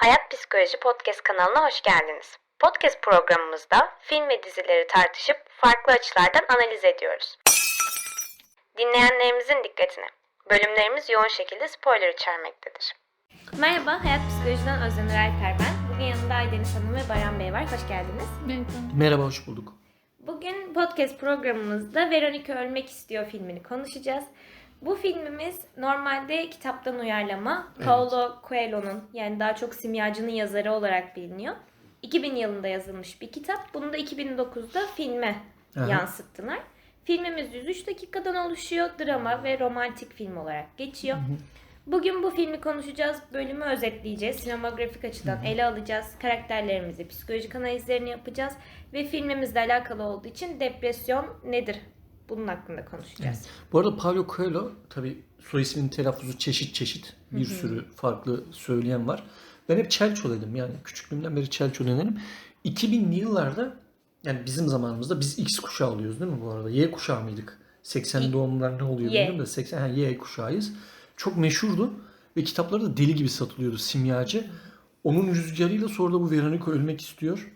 Hayat Psikoloji Podcast kanalına hoş geldiniz. Podcast programımızda film ve dizileri tartışıp farklı açılardan analiz ediyoruz. Dinleyenlerimizin dikkatine. Bölümlerimiz yoğun şekilde spoiler içermektedir. Merhaba, Hayat Psikoloji'den Öznur Alper ben. Bugün yanımda Aydeniz Hanım ve Baran Bey var. Hoş geldiniz. Merhaba, hoş bulduk. Bugün podcast programımızda Veronica Ölmek İstiyor filmini konuşacağız. Bu filmimiz normalde kitaptan uyarlama. Evet. Paulo Coelho'nun yani daha çok Simyacı'nın yazarı olarak biliniyor. 2000 yılında yazılmış bir kitap. Bunu da 2009'da filme Aha. yansıttılar. Filmimiz 103 dakikadan oluşuyor. Drama ve romantik film olarak geçiyor. Bugün bu filmi konuşacağız. Bölümü özetleyeceğiz. Sinemografik açıdan ele alacağız. Karakterlerimizi, psikolojik analizlerini yapacağız. Ve filmimizle alakalı olduğu için depresyon nedir? Bunun hakkında konuşacağız. Bu arada Paulo Coelho tabi soy isminin telaffuzu çeşit çeşit bir sürü farklı söyleyen var. Ben hep Çelço dedim yani küçüklüğümden beri Çelço denerim. 2000'li yıllarda yani bizim zamanımızda biz X kuşağı oluyoruz değil mi bu arada? Y kuşağı mıydık? 80 Y. doğumlular ne oluyor bilmiyorum da 80 ha, Y kuşağıyız. Çok meşhurdu ve kitapları da deli gibi satılıyordu simyacı. Onun rüzgarıyla sonra da bu Veronica ölmek istiyor.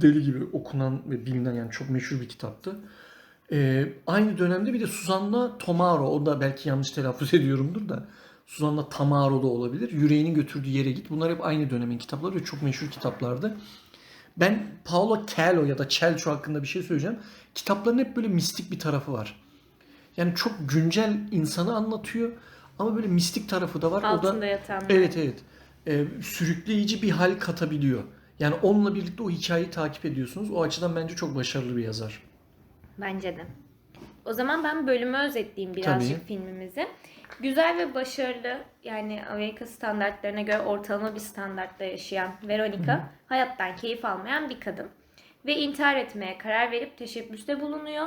Deli gibi okunan ve bilinen yani çok meşhur bir kitaptı. Ee, aynı dönemde bir de Susanna Tomaro, o da belki yanlış telaffuz ediyorumdur da Susanna Tamaro da olabilir. Yüreğinin götürdüğü yere git. Bunlar hep aynı dönemin kitapları ve çok meşhur kitaplardı. Ben Paolo Coelho ya da Celso hakkında bir şey söyleyeceğim. Kitapların hep böyle mistik bir tarafı var. Yani çok güncel insanı anlatıyor ama böyle mistik tarafı da var. o da Altında yatan. Evet evet. Ee, sürükleyici bir hal katabiliyor. Yani onunla birlikte o hikayeyi takip ediyorsunuz. O açıdan bence çok başarılı bir yazar. Bence de. O zaman ben bölümü özetleyeyim birazcık Tabii. filmimizi. Güzel ve başarılı yani Amerika standartlarına göre ortalama bir standartta yaşayan Veronica hayattan keyif almayan bir kadın. Ve intihar etmeye karar verip teşebbüste bulunuyor.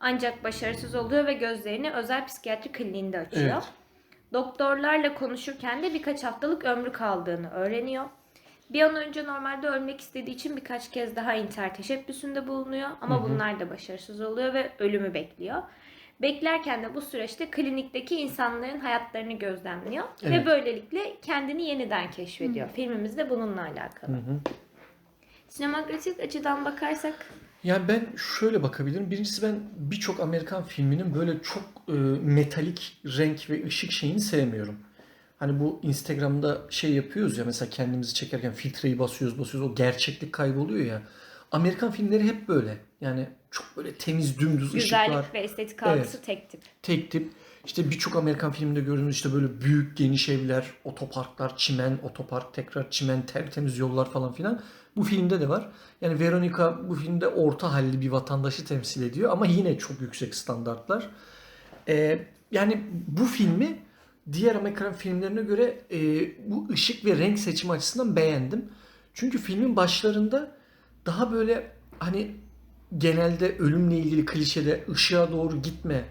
Ancak başarısız oluyor ve gözlerini özel psikiyatri kliniğinde açıyor. Evet. Doktorlarla konuşurken de birkaç haftalık ömrü kaldığını öğreniyor. Bir an önce normalde ölmek istediği için birkaç kez daha intihar teşebbüsünde bulunuyor ama bunlar da başarısız oluyor ve ölümü bekliyor. Beklerken de bu süreçte klinikteki insanların hayatlarını gözlemliyor ve Evet. böylelikle kendini yeniden keşfediyor. Filmimiz de bununla alakalı. Hı hı. Sinemografik açıdan bakarsak Yani ben şöyle bakabilirim. Birincisi ben birçok Amerikan filminin böyle çok e, metalik renk ve ışık şeyini sevmiyorum. Hani bu Instagram'da şey yapıyoruz ya mesela kendimizi çekerken filtreyi basıyoruz basıyoruz o gerçeklik kayboluyor ya. Amerikan filmleri hep böyle. Yani çok böyle temiz dümdüz ışıklar. güzellik ve estetik algısı tek tip. tek tip. İşte birçok Amerikan filminde gördüğünüz işte böyle büyük geniş evler, otoparklar, çimen, otopark, tekrar çimen, tertemiz yollar falan filan. Bu filmde de var. Yani Veronica bu filmde orta halli bir vatandaşı temsil ediyor ama yine çok yüksek standartlar. Ee, yani bu filmi diğer Amerikan filmlerine göre e, bu ışık ve renk seçimi açısından beğendim. Çünkü filmin başlarında daha böyle hani genelde ölümle ilgili klişede ışığa doğru gitme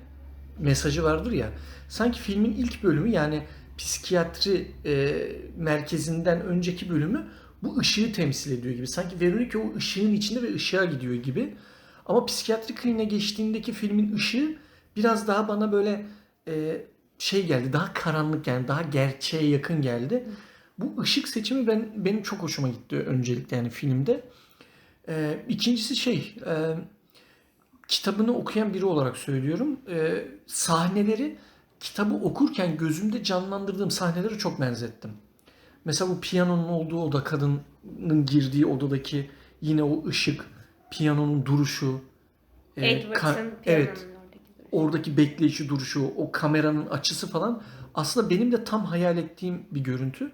mesajı vardır ya. Sanki filmin ilk bölümü yani psikiyatri e, merkezinden önceki bölümü bu ışığı temsil ediyor gibi. Sanki Veronica o ışığın içinde ve ışığa gidiyor gibi. Ama psikiyatri kliniğine geçtiğindeki filmin ışığı biraz daha bana böyle e, şey geldi. Daha karanlık yani daha gerçeğe yakın geldi. Bu ışık seçimi ben benim çok hoşuma gitti öncelikle yani filmde. E, ikincisi şey e, kitabını okuyan biri olarak söylüyorum. E, sahneleri kitabı okurken gözümde canlandırdığım sahneleri çok benzettim. Mesela bu piyanonun olduğu oda, kadının girdiği odadaki yine o ışık, piyanonun duruşu. e, Edward'ın ka- evet, piyanonun oradaki bekleyişi duruşu, o kameranın açısı falan aslında benim de tam hayal ettiğim bir görüntü.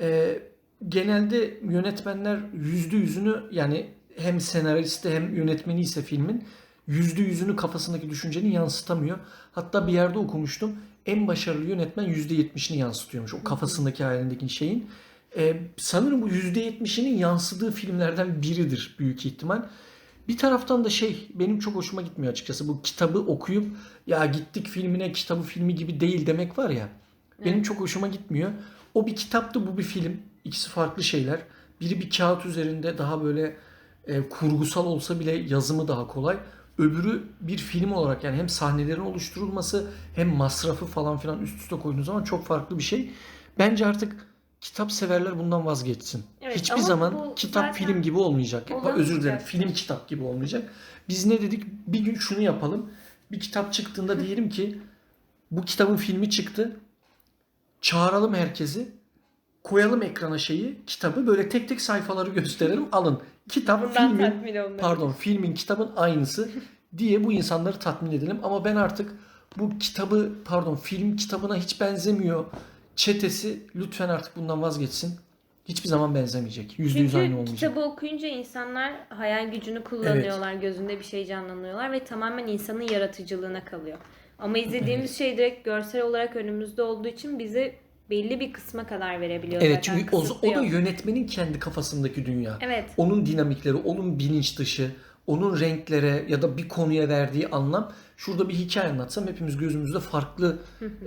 Ee, genelde yönetmenler yüzde yüzünü yani hem senaristi hem yönetmeni ise filmin yüzde yüzünü kafasındaki düşüncenin yansıtamıyor. Hatta bir yerde okumuştum en başarılı yönetmen yüzde yetmişini yansıtıyormuş o kafasındaki hayalindeki şeyin. Ee, sanırım bu yüzde yetmişinin yansıdığı filmlerden biridir büyük ihtimal. Bir taraftan da şey benim çok hoşuma gitmiyor açıkçası. Bu kitabı okuyup ya gittik filmine kitabı filmi gibi değil demek var ya. Benim çok hoşuma gitmiyor. O bir kitaptı bu bir film. İkisi farklı şeyler. Biri bir kağıt üzerinde daha böyle e, kurgusal olsa bile yazımı daha kolay. Öbürü bir film olarak yani hem sahnelerin oluşturulması hem masrafı falan filan üst üste koyduğunuz zaman çok farklı bir şey. Bence artık kitap severler bundan vazgeçsin. Evet, Hiçbir ama zaman kitap zaten film gibi olmayacak. Bak. Özür dilerim. Film kitap gibi olmayacak. Biz ne dedik? Bir gün şunu yapalım. Bir kitap çıktığında diyelim ki bu kitabın filmi çıktı. Çağıralım herkesi. Koyalım ekrana şeyi, kitabı böyle tek tek sayfaları gösterelim. Alın. Kitap Bundan filmin pardon filmin kitabın aynısı diye bu insanları tatmin edelim. Ama ben artık bu kitabı pardon film kitabına hiç benzemiyor. Çetesi lütfen artık bundan vazgeçsin. Hiçbir zaman benzemeyecek. Yüzde yüz aynı Çünkü olmayacak. kitabı okuyunca insanlar hayal gücünü kullanıyorlar, gözünde bir şey canlanıyorlar ve tamamen insanın yaratıcılığına kalıyor. Ama izlediğimiz şey direkt görsel olarak önümüzde olduğu için bizi belli bir kısma kadar verebiliyor Evet zaten. çünkü o, o da yönetmenin kendi kafasındaki dünya. Evet. Onun dinamikleri, onun bilinç dışı, onun renklere ya da bir konuya verdiği anlam. Şurada bir hikaye anlatsam hepimiz gözümüzde farklı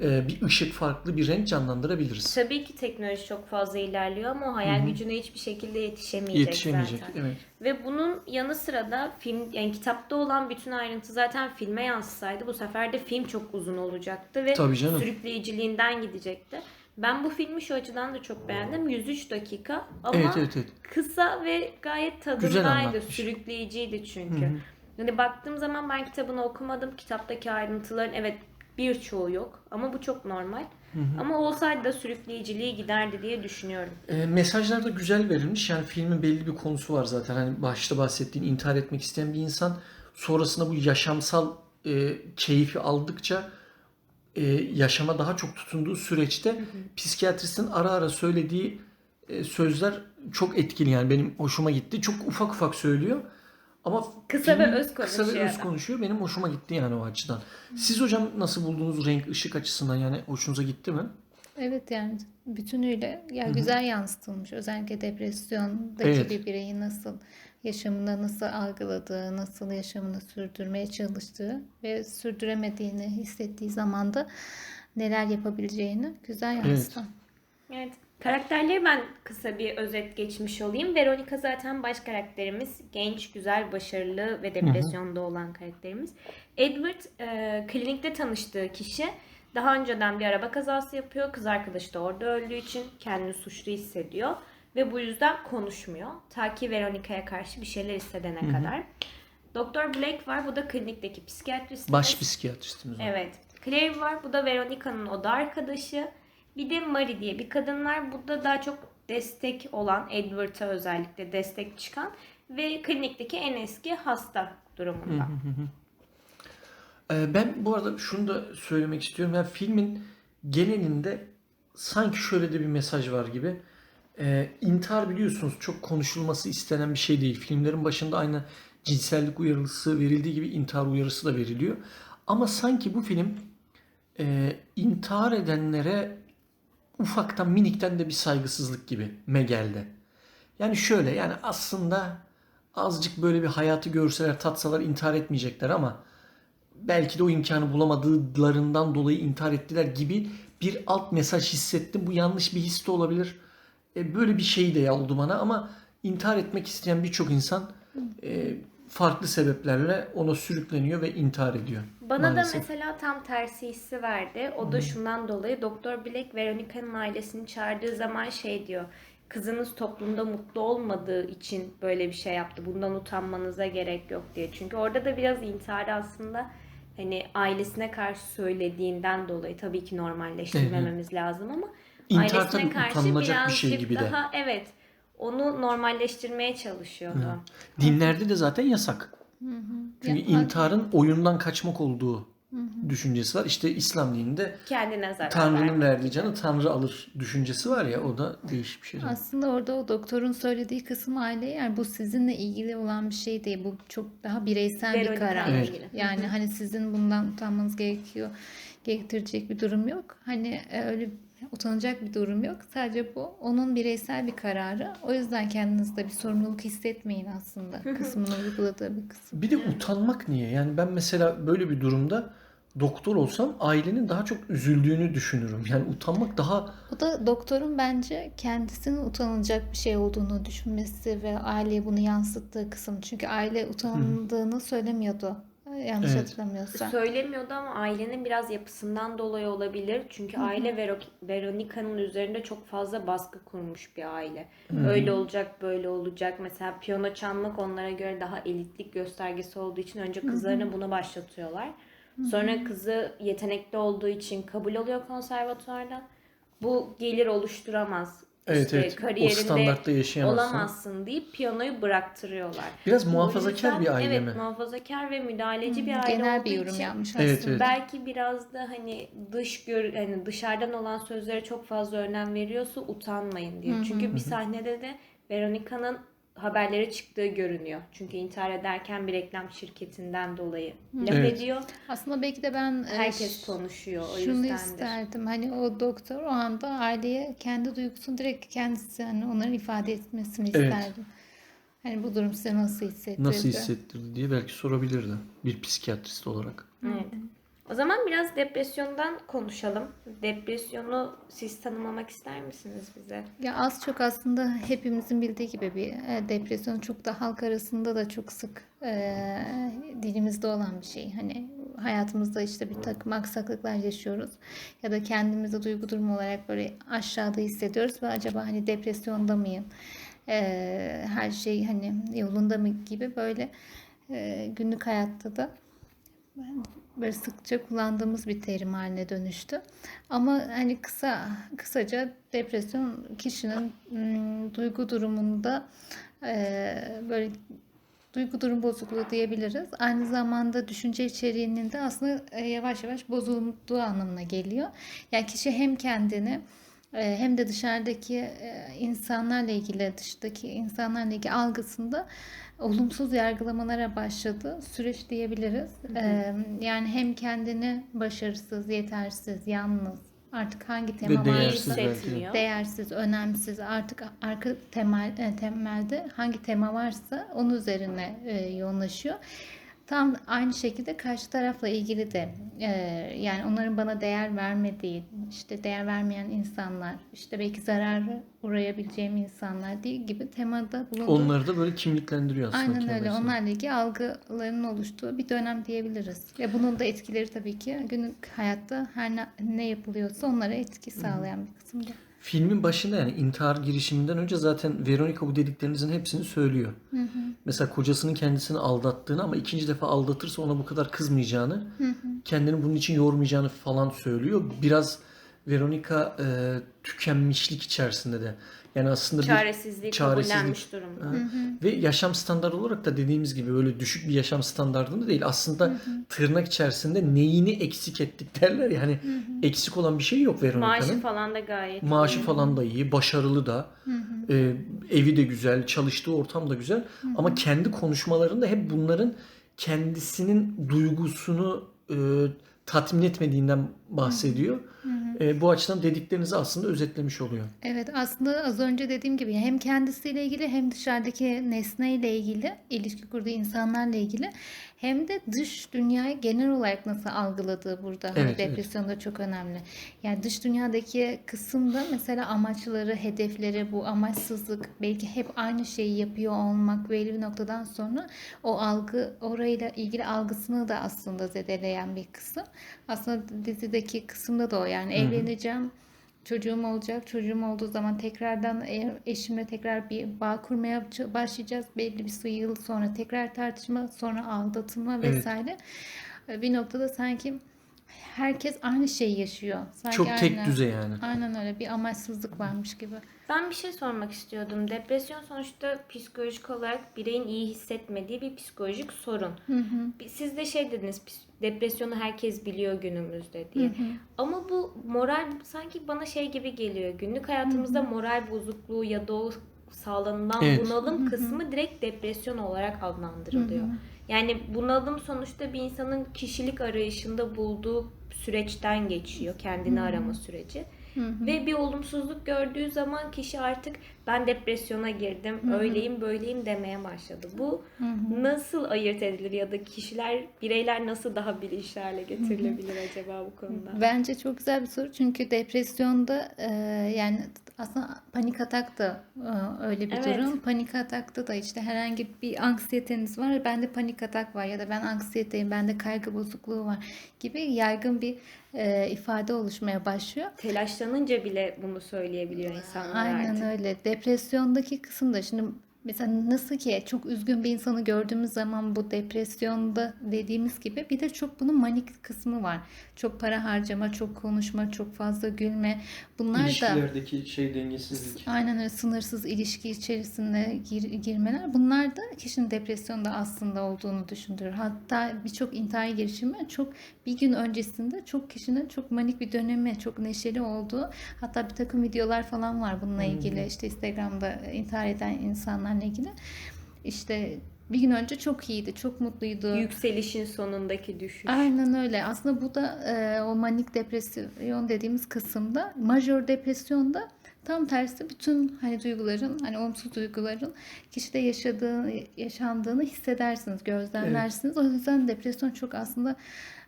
e, bir ışık, farklı bir renk canlandırabiliriz. Tabii ki teknoloji çok fazla ilerliyor ama o hayal gücüne hiçbir şekilde yetişemeyecek, Yetişemeyecek. zaten. Evet. Ve bunun yanı sıra da film yani kitapta olan bütün ayrıntı zaten filme yansısaydı bu sefer de film çok uzun olacaktı ve Tabii canım. sürükleyiciliğinden gidecekti. Ben bu filmi şu açıdan da çok beğendim. 103 dakika ama Evet evet evet. kısa ve gayet tadındaydı. Sürükleyiciydi çünkü. Hı hı. Yani baktığım zaman ben kitabını okumadım. Kitaptaki ayrıntıların evet birçoğu yok ama bu çok normal. Ama olsaydı da sürükleyiciliği giderdi diye düşünüyorum. E, mesajlar da güzel verilmiş. Yani filmin belli bir konusu var zaten. Hani başta bahsettiğin intihar etmek isteyen bir insan sonrasında bu yaşamsal e, keyfi aldıkça e, yaşama daha çok tutunduğu süreçte psikiyatristin ara ara söylediği e, sözler çok etkili yani benim hoşuma gitti. Çok ufak ufak söylüyor. Ama Kısa ve öz Kısa ve konuşuyor öz konuşuyor. Benim hoşuma gitti yani o açıdan. Siz hocam nasıl buldunuz renk ışık açısından yani hoşunuza gitti mi? Evet yani bütünüyle ya güzel yansıtılmış. Özellikle depresyondaki Evet. bir bireyi nasıl yaşamında nasıl algıladığı, nasıl yaşamını sürdürmeye çalıştığı ve sürdüremediğini hissettiği zaman da neler yapabileceğini güzel yansıtan. Evet. Karakterleri ben kısa bir özet geçmiş olayım. Veronica zaten baş karakterimiz. Genç, güzel, başarılı ve depresyonda olan karakterimiz. Edward e, klinikte tanıştığı kişi daha önceden bir araba kazası yapıyor. Kız arkadaşı da orada öldüğü için kendini suçlu hissediyor. Ve bu yüzden konuşmuyor. Ta ki Veronica'ya karşı bir şeyler hissedene kadar. Doktor Blake var. Bu da klinikteki psikiyatrist. Baş psikiyatristimiz. Evet. Claire var. Bu da Veronica'nın oda arkadaşı. Bir de Marie diye bir kadın var. Bu da daha çok destek olan, Edward'a özellikle destek çıkan ve klinikteki en eski hasta durumunda. Ee, Ben bu arada şunu da söylemek istiyorum. Yani filmin genelinde sanki şöyle de bir mesaj var gibi. Ee, intihar biliyorsunuz çok konuşulması istenen bir şey değil. Filmlerin başında aynı cinsellik uyarısı verildiği gibi intihar uyarısı da veriliyor. Ama sanki bu film e, intihar edenlere ufaktan minikten de bir saygısızlık gibi me geldi. Yani şöyle yani aslında azıcık böyle bir hayatı görseler tatsalar intihar etmeyecekler ama belki de o imkanı bulamadıklarından dolayı intihar ettiler gibi bir alt mesaj hissettim. Bu yanlış bir his de olabilir. E, böyle bir şey de oldu bana ama intihar etmek isteyen birçok insan e, farklı sebeplerle ona sürükleniyor ve intihar ediyor. Bana maalesef. da mesela tam tersi hissi verdi. O da şundan dolayı Doktor Black Veronica'nın ailesini çağırdığı zaman şey diyor. Kızınız toplumda mutlu olmadığı için böyle bir şey yaptı. Bundan utanmanıza gerek yok diye. Çünkü orada da biraz intihar aslında hani ailesine karşı söylediğinden dolayı tabii ki normalleştirmememiz lazım ama İntihar ailesine karşı utanılacak bir şey birazcık gibi de. daha evet onu normalleştirmeye çalışıyordu. Dinlerde de zaten yasak. Çünkü Ya, intiharın oyundan kaçmak olduğu düşüncesi var. İşte İslam dininde Kendine zarar Tanrı'nın vermek verdiği canı Tanrı alır düşüncesi var ya o da değişik bir şey. Aslında orada o doktorun söylediği kısım aile yani bu sizinle ilgili olan bir şey değil. Bu çok daha bireysel bir Veronica karar. Evet. Yani hani sizin bundan utanmanız gerekiyor. Gerektirecek bir durum yok. Hani e, öyle utanacak bir durum yok. Sadece bu onun bireysel bir kararı. O yüzden kendinizde bir sorumluluk hissetmeyin aslında. Kısmını uyguladığı bir kısım. Bir de utanmak niye? Yani ben mesela böyle bir durumda doktor olsam ailenin daha çok üzüldüğünü düşünürüm. Yani utanmak daha O da doktorun bence kendisinin utanılacak bir şey olduğunu düşünmesi ve aileye bunu yansıttığı kısım. Çünkü aile utandığını söylemiyordu. Yanlış Evet. hatırlamıyorsam. Söylemiyordu ama ailenin biraz yapısından dolayı olabilir. Çünkü aile Vero- Veronica'nın üzerinde çok fazla baskı kurmuş bir aile. Öyle olacak, böyle olacak. Mesela piyano çalmak onlara göre daha elitlik göstergesi olduğu için önce kızlarına bunu başlatıyorlar. Sonra kızı yetenekli olduğu için kabul oluyor konservatuvardan. Bu gelir oluşturamaz. Evet İşte evet. O kariyerinde standartta yaşayamazsın. olamazsın deyip piyanoyu bıraktırıyorlar. Biraz O muhafazakar yüzden- bir aile evet, mi? muhafazakar ve müdahaleci bir aile Genel olduğu bir yorum için yapmış Evet, aslında. evet. belki biraz da hani dış gör hani dışarıdan olan sözlere çok fazla önem veriyorsa utanmayın diyor. Çünkü bir sahnede de Veronica'nın haberleri çıktığı görünüyor. Çünkü intihar ederken bir reklam şirketinden dolayı laf Evet. ediyor. Aslında belki de ben e, Herkes konuşuyor o Şunu yüzdendir. isterdim. Hani o doktor o anda aileye kendi duygusunu direkt kendisi hani onların ifade etmesini Evet. isterdim. Hani bu durum size nasıl hissettirdi? Nasıl hissettirdi diye belki sorabilirdi bir psikiyatrist olarak. Evet. O zaman biraz depresyondan konuşalım. Depresyonu siz tanımlamak ister misiniz bize? Ya az çok aslında hepimizin bildiği gibi bir e, depresyon çok da halk arasında da çok sık e, dilimizde olan bir şey. Hani hayatımızda işte bir takım aksaklıklar yaşıyoruz ya da kendimizi duygu durumu olarak böyle aşağıda hissediyoruz ve acaba hani depresyonda mıyım? E, her şey hani yolunda mı gibi böyle e, günlük hayatta da böyle sıkça kullandığımız bir terim haline dönüştü. Ama hani kısa kısaca depresyon kişinin ım, duygu durumunda eee, böyle duygu durum bozukluğu diyebiliriz. Aynı zamanda düşünce içeriğinin de aslında e, yavaş yavaş bozulduğu anlamına geliyor. Yani kişi hem kendini e, hem de dışarıdaki e, insanlarla ilgili, dıştaki insanlarla ilgili algısında olumsuz yargılamalara başladı süreç diyebiliriz. E, yani hem kendini başarısız, yetersiz, yalnız, artık hangi tema varsa değersiz. Hissetmiyor. değersiz, önemsiz artık arka temel e, temelde hangi tema varsa onun üzerine e, yoğunlaşıyor. Tam aynı şekilde karşı tarafla ilgili de e, yani onların bana değer vermediği, işte değer vermeyen insanlar, işte belki zararı uğrayabileceğim insanlar değil gibi temada bulunduğu. Onları da böyle kimliklendiriyor aslında. Aynen öyle. Onlarla ilgili algıların oluştuğu bir dönem diyebiliriz. Ve bunun da etkileri tabii ki günlük hayatta her ne, ne yapılıyorsa onlara etki sağlayan bir kısımda. Filmin başında yani intihar girişiminden önce zaten Veronica bu dediklerinizin hepsini söylüyor. Mesela kocasının kendisini aldattığını ama ikinci defa aldatırsa ona bu kadar kızmayacağını, kendini bunun için yormayacağını falan söylüyor. Biraz Veronica e, tükenmişlik içerisinde de. Yani aslında bir Çaresizliği çaresizlik. kabullenmiş durumda. Ha. Ve yaşam standartı olarak da dediğimiz gibi böyle düşük bir yaşam standartında değil. Aslında tırnak içerisinde neyini eksik ettik derler ya hani eksik olan bir şey yok Veronica'nın. Maaşı falan da gayet Maaşı iyi. falan da iyi, başarılı da, e, evi de güzel, çalıştığı ortam da güzel. Ama kendi konuşmalarında hep bunların kendisinin duygusunu e, tatmin etmediğinden bahsediyor. E, bu açıdan dediklerinizi aslında özetlemiş oluyor. Evet aslında az önce dediğim gibi hem kendisiyle ilgili hem dışarıdaki nesneyle ilgili ilişki kurduğu insanlarla ilgili hem de dış dünyayı genel olarak nasıl algıladığı burada hani Evet, evet. depresyonda çok önemli. Yani dış dünyadaki kısımda mesela amaçları, hedefleri, bu amaçsızlık belki hep aynı şeyi yapıyor olmak belli bir noktadan sonra o algı orayla ilgili algısını da aslında zedeleyen bir kısım. Aslında dizideki kısımda da o yani evleneceğim çocuğum olacak. Çocuğum olduğu zaman tekrardan eşimle tekrar bir bağ kurmaya başlayacağız. Belli bir yıl sonra tekrar tartışma, sonra aldatılma Evet. vesaire. E, Bir noktada sanki herkes aynı şeyi yaşıyor. Sanki Çok tek aynen- düze yani. Aynen öyle bir amaçsızlık varmış gibi. Ben bir şey sormak istiyordum. Depresyon sonuçta psikolojik olarak bireyin iyi hissetmediği bir psikolojik sorun. Bir- Siz de şey dediniz, depresyonu herkes biliyor günümüzde diye. Ama bu moral sanki bana şey gibi geliyor. Günlük hayatımızda moral bozukluğu ya da o sağlanılan Evet. bunalım kısmı direkt depresyon olarak adlandırılıyor. Yani bunalım sonuçta bir insanın kişilik arayışında bulduğu süreçten geçiyor. Kendini arama süreci. Ve bir olumsuzluk gördüğü zaman kişi artık ben depresyona girdim, öyleyim böyleyim demeye başladı. Bu nasıl ayırt edilir ya da kişiler, bireyler nasıl daha bilinçli hale getirilebilir acaba bu konuda? Bence çok güzel bir soru çünkü depresyonda e, yani aslında panik atak da e, öyle bir Evet. durum. Panik atakta da işte herhangi bir anksiyeteniz var. Bende panik atak var ya da ben anksiyeteyim, bende kaygı bozukluğu var gibi yaygın bir e, ifade oluşmaya başlıyor. Telaşlanınca bile bunu söyleyebiliyor insanlar Aynen artık. öyle. Depresyondaki kısımda şimdi mesela nasıl ki çok üzgün bir insanı gördüğümüz zaman bu depresyonda dediğimiz gibi bir de çok bunun manik kısmı var. Çok para harcama, çok konuşma, çok fazla gülme. Bunlar da İlişkilerdeki şey dengesizlik. aynen öyle sınırsız ilişki içerisinde gir- girmeler. Bunlar da kişinin depresyonda aslında olduğunu düşündürür. Hatta birçok intihar girişimi çok bir gün öncesinde çok kişinin çok manik bir dönemi, çok neşeli olduğu hatta bir takım videolar falan var bununla ilgili. işte Instagram'da intihar eden insanlarla ilgili. İşte bir gün önce çok iyiydi, çok mutluydu. Yükselişin sonundaki düşüş. Aynen öyle. Aslında bu da e, o manik depresyon dediğimiz kısımda, majör depresyonda tam tersi bütün hani duyguların, hani olumsuz duyguların kişide yaşadığı, yaşandığını hissedersiniz, gözlemlersiniz. O yüzden depresyon çok aslında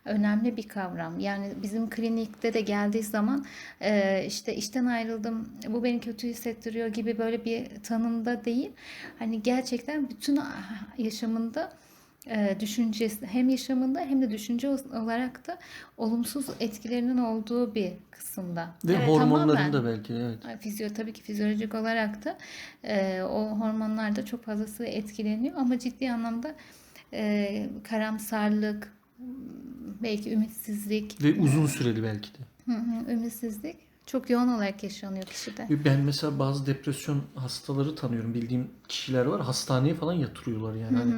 önemli bir kavram. Yani bizim klinikte de geldiği zaman e, işte işten ayrıldım, bu beni kötü hissettiriyor gibi böyle bir tanımda değil. Hani gerçekten bütün yaşamında e, düşüncesi hem yaşamında hem de düşünce olarak da olumsuz etkilerinin olduğu bir kısımda. Ve Evet, hormonların da belki evet. Fizyo tabii ki fizyolojik olarak da e, o hormonlar da çok fazlası etkileniyor ama ciddi anlamda e, karamsarlık, belki ümitsizlik, Ve uzun süreli belki de. hı hı, ümitsizlik çok yoğun olarak yaşanıyor kişide. Ben mesela bazı depresyon hastaları tanıyorum. Bildiğim kişiler var. Hastaneye falan yatırıyorlar yani. Hani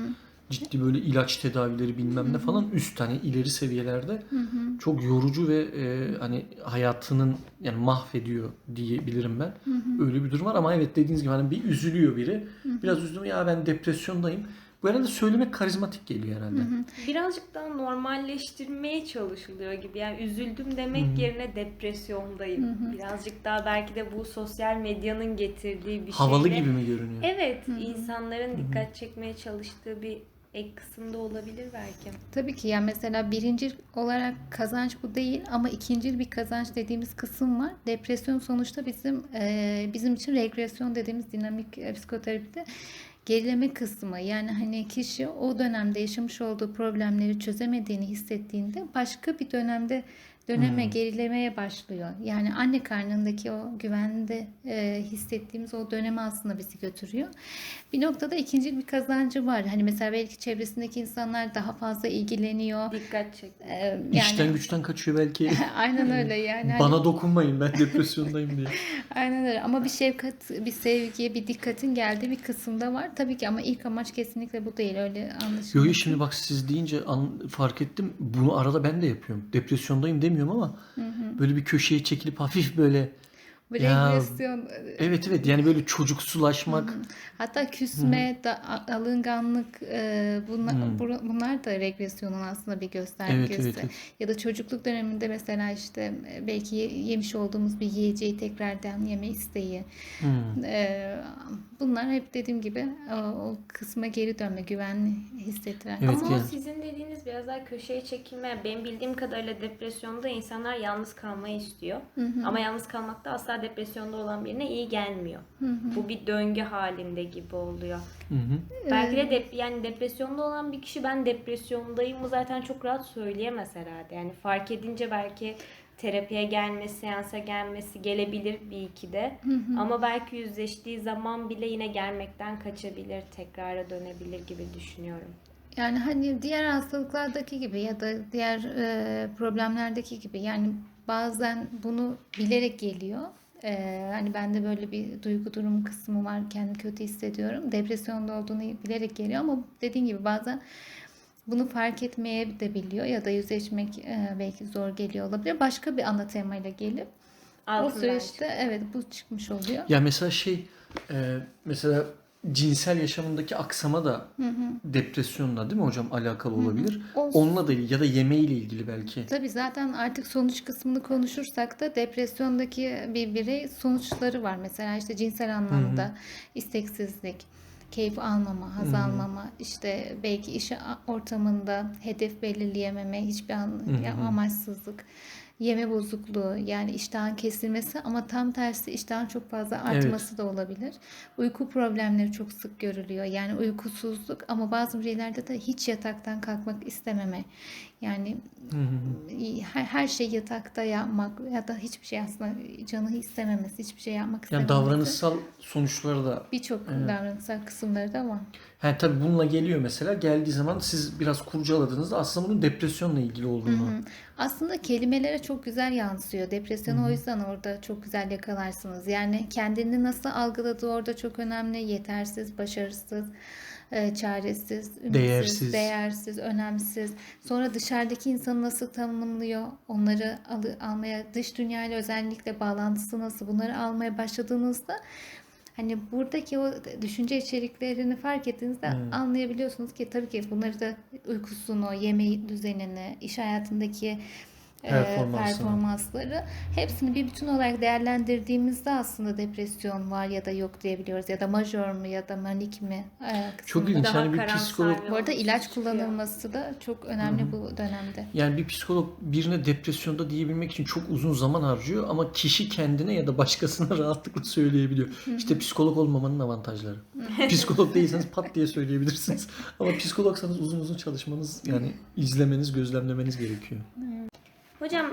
ciddi böyle ilaç tedavileri bilmem ne falan üst hani ileri seviyelerde çok yorucu ve e, hani hayatının yani mahvediyor diyebilirim ben. Öyle bir durum var ama evet dediğiniz gibi hani bir üzülüyor biri. Biraz üzüldüm ya ben depresyondayım. Bu herhalde söylemek karizmatik geliyor herhalde. Birazcık daha normalleştirmeye çalışılıyor gibi. Yani üzüldüm demek yerine depresyondayım. Birazcık daha belki de bu sosyal medyanın getirdiği bir Havalı şeyle- gibi mi görünüyor? Evet, insanların dikkat çekmeye çalıştığı bir ek kısımda olabilir belki. Tabii ki yani mesela birinci olarak kazanç bu değil ama ikinci bir kazanç dediğimiz kısım var. Depresyon sonuçta bizim e, bizim için regresyon dediğimiz dinamik e, psikoterapide gerileme kısmı. Yani hani kişi o dönemde yaşamış olduğu problemleri çözemediğini hissettiğinde başka bir dönemde döneme gerilemeye başlıyor. Yani anne karnındaki o güvende e, hissettiğimiz o döneme aslında bizi götürüyor. Bir noktada ikinci bir kazancı var. Hani mesela belki çevresindeki insanlar daha fazla ilgileniyor. Dikkat çek. Ee, yani İşten güçten kaçıyor belki. aynen öyle yani. Hani- Bana dokunmayın ben depresyondayım diye. aynen öyle ama bir şefkat, bir sevgi, bir dikkatin geldiği bir kısımda var. Tabii ki ama ilk amaç kesinlikle bu değil. Öyle anlaşılıyor. Yo yo şimdi bak siz deyince an, fark ettim. Bunu arada ben de yapıyorum. Depresyondayım demiyorum ama böyle bir köşeye çekilip hafif böyle regresyon. evet evet yani böyle çocuksulaşmak. Hatta küsme, da, a- alınganlık e, bunlar, bura- bunlar da regresyonun aslında bir göstergesi. Evet, evet, evet. Ya da çocukluk döneminde mesela işte e, belki ye- yemiş olduğumuz bir yiyeceği tekrardan yeme isteği. Hmm. E, bunlar hep dediğim gibi o, o kısma geri dönme, güvenli hissettiren. Evet, Ama o yani. sizin dediğiniz biraz daha köşeye çekilme. Benim bildiğim kadarıyla depresyonda insanlar yalnız kalmayı istiyor. Ama yalnız kalmak da asla depresyonda olan birine iyi gelmiyor. Bu bir döngü halinde gibi oluyor. Hı hı. Belki de dep- yani depresyonda olan bir kişi ben depresyondayım mı zaten çok rahat söyleyemez herhalde. Yani fark edince belki terapiye gelmesi, seansa gelmesi gelebilir bir iki de. Ama belki yüzleştiği zaman bile yine gelmekten kaçabilir, tekrara dönebilir gibi düşünüyorum. Yani hani diğer hastalıklardaki gibi ya da diğer e, problemlerdeki gibi yani bazen bunu bilerek geliyor. E, hani bende böyle bir duygu durum kısmı var. Kendimi kötü hissediyorum. Depresyonda olduğunu bilerek geliyor ama dediğim gibi bazen bunu fark etmeye de biliyor ya da yüzleşmek e, belki zor geliyor olabilir. Başka bir ana temayla gelip o Altından süreçte evet bu çıkmış oluyor. Ya mesela şey e, mesela cinsel yaşamındaki aksama da depresyonla değil mi hocam alakalı olabilir. O- Onunla da ya da yemeğiyle ilgili belki. Tabii zaten artık sonuç kısmını konuşursak da depresyondaki bir birey sonuçları var. Mesela işte cinsel anlamda isteksizlik, keyif almama, haz almama, işte belki iş ortamında hedef belirleyememe, hiçbir an, ya amaçsızlık. Yeme bozukluğu yani iştahın kesilmesi ama tam tersi iştahın çok fazla artması da olabilir. Uyku problemleri çok sık görülüyor. Yani uykusuzluk ama bazı bireylerde de hiç yataktan kalkmak istememe. Yani her, her şey yatakta yapmak ya da hiçbir şey aslında canı istememesi, hiçbir şey yapmak Yani istememesi. davranışsal sonuçları da Birçok davranışsal kısımları da var. He tabii bununla geliyor mesela. Geldiği zaman siz biraz kurcaladığınızda aslında bunun depresyonla ilgili olduğunu. Hı. Aslında kelimelere çok güzel yansıyor. Depresyonu o yüzden orada çok güzel yakalarsınız. Yani kendini nasıl algıladığı orada çok önemli. Yetersiz, başarısız, e, çaresiz, ümitsiz, Değersiz. değersiz, önemsiz. Sonra dışarıdaki insanı nasıl tanımlıyor? Onları alı, almaya, dış dünyayla özellikle bağlantısı nasıl? Bunları almaya başladığınızda Hani buradaki o düşünce içeriklerini fark ettiğinizde anlayabiliyorsunuz ki tabii ki bunları da uykusunu, yeme düzenini, iş hayatındaki Performansını. performansları hepsini bir bütün olarak değerlendirdiğimizde aslında depresyon var ya da yok diyebiliyoruz ya da majör mü ya da manik mi Çok ilginç. Yani bir psikolog Bu arada ilaç çıkıyor. kullanılması da çok önemli bu dönemde. Yani bir psikolog birine depresyonda diyebilmek için çok uzun zaman harcıyor ama kişi kendine ya da başkasına rahatlıkla söyleyebiliyor. İşte psikolog olmamanın avantajları. psikolog değilseniz pat diye söyleyebilirsiniz. Ama psikologsanız uzun uzun çalışmanız yani izlemeniz, gözlemlemeniz gerekiyor. Hocam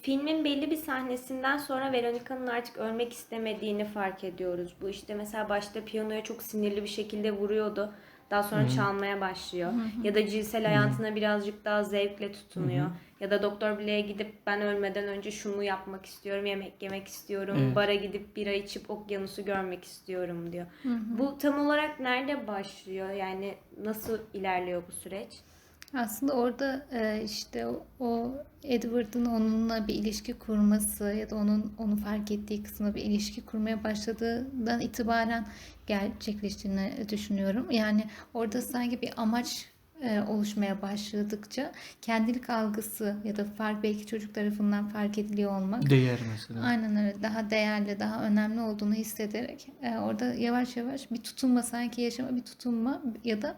filmin belli bir sahnesinden sonra Veronica'nın artık ölmek istemediğini fark ediyoruz. Bu işte mesela başta piyanoya çok sinirli bir şekilde vuruyordu. Daha sonra çalmaya başlıyor. Ya da cinsel hayatına birazcık daha zevkle tutunuyor. Ya da Doktor Blair'e gidip ben ölmeden önce şunu yapmak istiyorum, yemek yemek istiyorum, Evet. bara gidip bira içip okyanusu görmek istiyorum diyor. Bu tam olarak nerede başlıyor? Yani nasıl ilerliyor bu süreç? Aslında orada e, işte o, Edward'ın onunla bir ilişki kurması ya da onun onu fark ettiği kısmına bir ilişki kurmaya başladığından itibaren gerçekleştiğini düşünüyorum. Yani orada sanki bir amaç oluşmaya başladıkça kendilik algısı ya da fark belki çocuk tarafından fark ediliyor olmak Değer mesela. Aynen öyle. Daha değerli, daha önemli olduğunu hissederek e, orada yavaş yavaş bir tutunma sanki yaşama bir tutunma ya da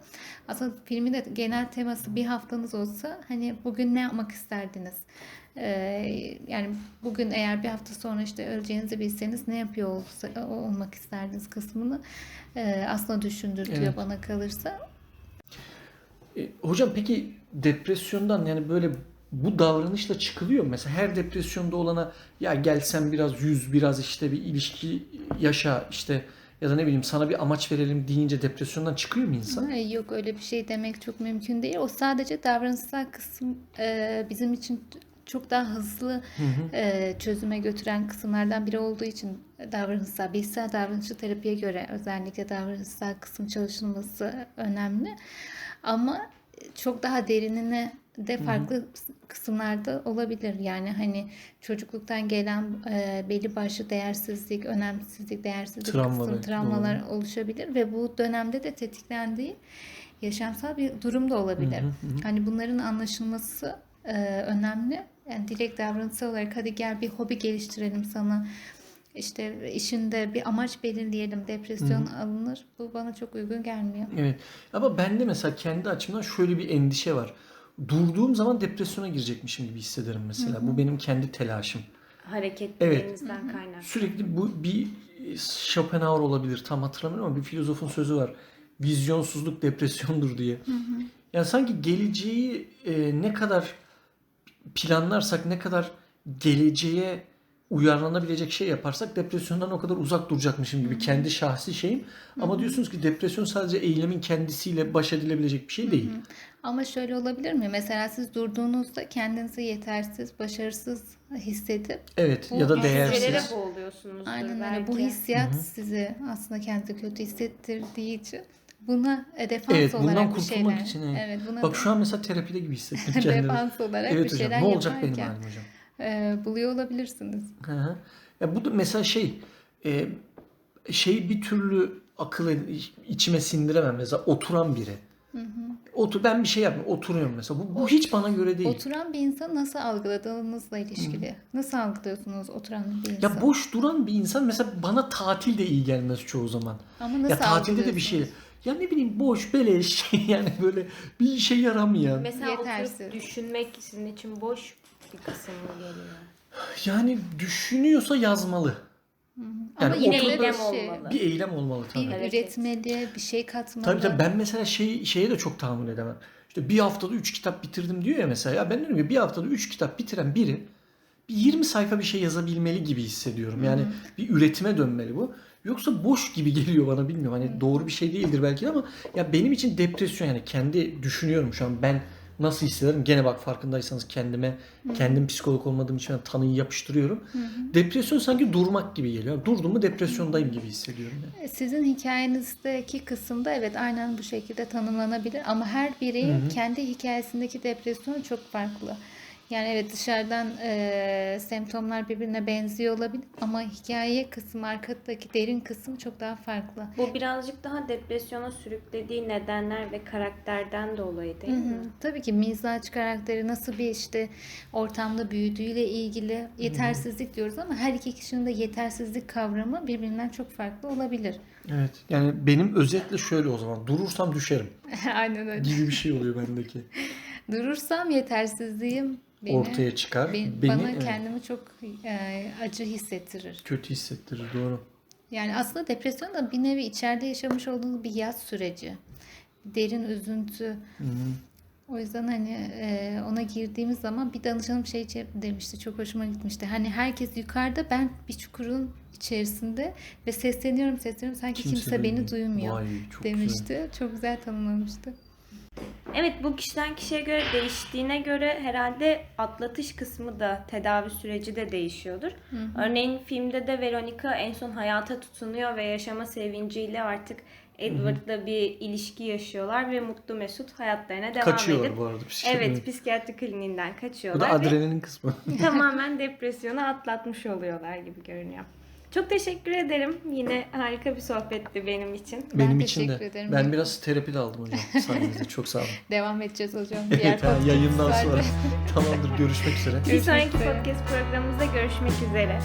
aslında filmin de genel teması bir haftanız olsa hani bugün ne yapmak isterdiniz? E, yani bugün eğer bir hafta sonra işte öleceğinizi bilseniz ne yapıyor olsa, olmak isterdiniz kısmını e, aslında düşündürtüyor Evet. bana kalırsa. E, hocam peki depresyondan yani böyle bu davranışla çıkılıyor mu? Mesela her depresyonda olana ya gel sen biraz yüz biraz işte bir ilişki yaşa işte ya da ne bileyim sana bir amaç verelim deyince depresyondan çıkıyor mu insan? Ha, Yok öyle bir şey demek çok mümkün değil. O sadece davranışsal kısım e, bizim için çok daha hızlı e, çözüme götüren kısımlardan biri olduğu için davranışsal, bilişsel davranışçı terapiye göre özellikle davranışsal kısım çalışılması önemli. Ama çok daha derinine de farklı kısımlarda olabilir. Yani hani çocukluktan gelen e, belli başlı değersizlik, önemsizlik, değersizlik Travma kısım, travmalar oluşabilir ve bu dönemde de tetiklendiği yaşamsal bir durum da olabilir. Hani bunların anlaşılması e, önemli. Yani direkt davranışsal olarak hadi gel bir hobi geliştirelim sana. İşte işinde bir amaç belirleyelim, depresyon alınır. Bu bana çok uygun gelmiyor. Evet. Ama bende mesela kendi açımdan şöyle bir endişe var. Durduğum zaman depresyona girecekmişim gibi hissederim mesela. Bu benim kendi telaşım. Hareketlerinizden kaynaklı. Sürekli bu bir Schopenhauer olabilir tam hatırlamıyorum ama bir filozofun sözü var. Vizyonsuzluk depresyondur diye. Yani sanki geleceği e, ne kadar planlarsak, ne kadar geleceğe uyarlanabilecek şey yaparsak depresyondan o kadar uzak duracakmışım gibi kendi şahsi şeyim. Ama diyorsunuz ki depresyon sadece eylemin kendisiyle baş edilebilecek bir şey değil. Ama şöyle olabilir mi? Mesela siz durduğunuzda kendinizi yetersiz, başarısız hissedip Evet Bu ya da değersiz. Aynen öyle. Bu hissiyat sizi aslında kendinizi kötü hissettirdiği için buna defans Evet, bundan olarak bir kurtulmak şeyler. için, evet. evet buna Bak şu an mesela terapide gibi hissettim kendimi. defans olarak Evet bir hocam şeyler ne olacak benim yaparken halim hocam? E, buluyor olabilirsiniz. Hı hı. Ya bu da mesela şey e, şey bir türlü akıl içime sindiremem mesela oturan biri. Otur ben bir şey yapmıyorum oturuyorum mesela. Bu, bu hiç bana göre değil. Oturan bir insan nasıl algıladığınızla ilişkili. Nasıl algılıyorsunuz oturan bir insan? ya boş duran bir insan mesela bana tatil de iyi gelmez çoğu zaman. Ama nasıl ya tatilde de bir şey. Ya ne bileyim boş beleş yani böyle bir işe yaramayan. Mesela Yetersiz. oturup düşünmek sizin için boş bir kısım mı geliyor? Yani düşünüyorsa yazmalı. Ama Yani yine oturup- de eylem bir olmalı. Bir eylem olmalı tabii. Bir Evet, üretmeli, bir şey katmalı. Tabii tabii ben mesela şey şeye de çok tahammül edemem. İşte bir haftada 3 kitap bitirdim diyor ya mesela. Ya ben diyorum ki bir haftada 3 kitap bitiren biri bir 20 sayfa bir şey yazabilmeli gibi hissediyorum. Yani bir üretime dönmeli bu. Yoksa boş gibi geliyor bana bilmiyorum. Hani doğru bir şey değildir belki de ama ya benim için depresyon yani kendi düşünüyorum şu an ben nasıl hissederim? Gene bak farkındaysanız kendime kendim psikolog olmadığım için tanıyı yapıştırıyorum. Depresyon sanki durmak gibi geliyor. Durdum mu depresyondayım gibi hissediyorum. Yani. Sizin hikayenizdeki kısımda evet aynen bu şekilde tanımlanabilir ama her bireyin kendi hikayesindeki depresyonu çok farklı. Yani evet dışarıdan e, semptomlar birbirine benziyor olabilir ama hikaye kısmı, arkadaki derin kısmı çok daha farklı. Bu birazcık daha depresyona sürüklediği nedenler ve karakterden dolayı değil Hı mi? hı. Tabii ki mizaç karakteri nasıl bir işte ortamda büyüdüğüyle ilgili yetersizlik diyoruz ama her iki kişinin de yetersizlik kavramı birbirinden çok farklı olabilir. Evet. Yani benim özetle şöyle o zaman. Durursam düşerim Aynen öyle. gibi bir şey oluyor bendeki. Durursam yetersizliğim beni, Ortaya çıkar. beni- Beni bana kendimi çok e, acı hissettirir. kötü hissettirir. Doğru. Yani aslında depresyon da bir nevi içeride yaşamış olduğunuz bir yaz süreci. Derin üzüntü. Hı hı. O yüzden hani e, ona girdiğimiz zaman bir danışanım şey demişti çok hoşuma gitmişti. Hani herkes yukarıda ben bir çukurun içerisinde ve sesleniyorum sesleniyorum sanki kimse, beni duymuyor. duymuyor Vay, çok demişti. güzel. Çok güzel tanımlamıştı. Evet bu kişiden kişiye göre değiştiğine göre herhalde atlatış kısmı da tedavi süreci de değişiyordur. Örneğin filmde de Veronica en son hayata tutunuyor ve yaşama sevinciyle artık Edward'la bir ilişki yaşıyorlar ve mutlu mesut hayatlarına devam Kaçıyorlar edip bu arada. psikiyatri. Evet psikiyatri kliniğinden Bu da kaçıyorlar adrenalin kısmı. tamamen depresyonu atlatmış oluyorlar gibi görünüyor. Çok teşekkür ederim. Yine harika bir sohbetti benim için. Ben Benim için teşekkür de. ederim. Ben biraz terapi de aldım hocam. Sayenizde. Çok sağ olun. Devam edeceğiz hocam. Diğer Evet, ha, yayından sonra. Tamamdır. Görüşmek üzere. Bir sonraki podcast programımızda görüşmek üzere.